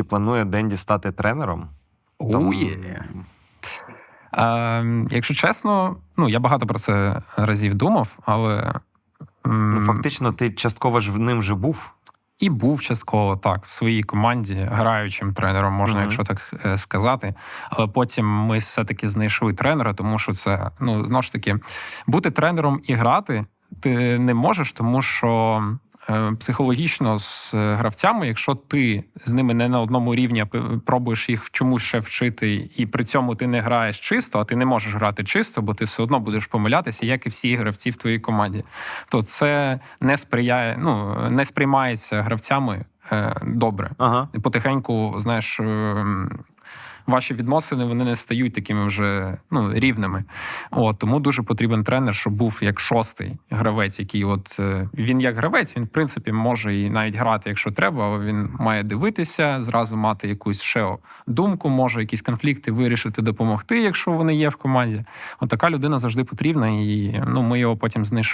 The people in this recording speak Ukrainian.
Чи планує Денді стати тренером? Oh, yeah. Е, якщо чесно, ну я багато про це разів думав, але Ну, фактично, ти частково ж в ним же був. і був частково так в своїй команді граючим тренером, можна, Мгм. якщо так е, сказати. Але потім ми все-таки знайшли тренера, тому що це ну знову ж таки бути тренером і грати ти не можеш, тому що. Е, Психологічно з е, гравцями, якщо ти з ними не на одному рівні, пробуєш їх чомусь ще вчити, і при цьому ти не граєш чисто, а ти не можеш грати чисто, бо ти все одно будеш помилятися, як і всі гравці в твоїй команді. То це не сприяє, ну не сприймається гравцями е, добре. Ага. Потихеньку, знаєш, ем, ваші відносини вони не стають такими вже ну, рівними. От, тому дуже потрібен тренер, щоб був як шостий гравець, який от е, він як гравець, він в принципі може і навіть грати, якщо треба, він має дивитися, зразу мати якусь ще думку, може якісь конфлікти вирішити, допомогти, якщо вони є в команді. От така людина завжди потрібна, і ну, ми його потім знайшли.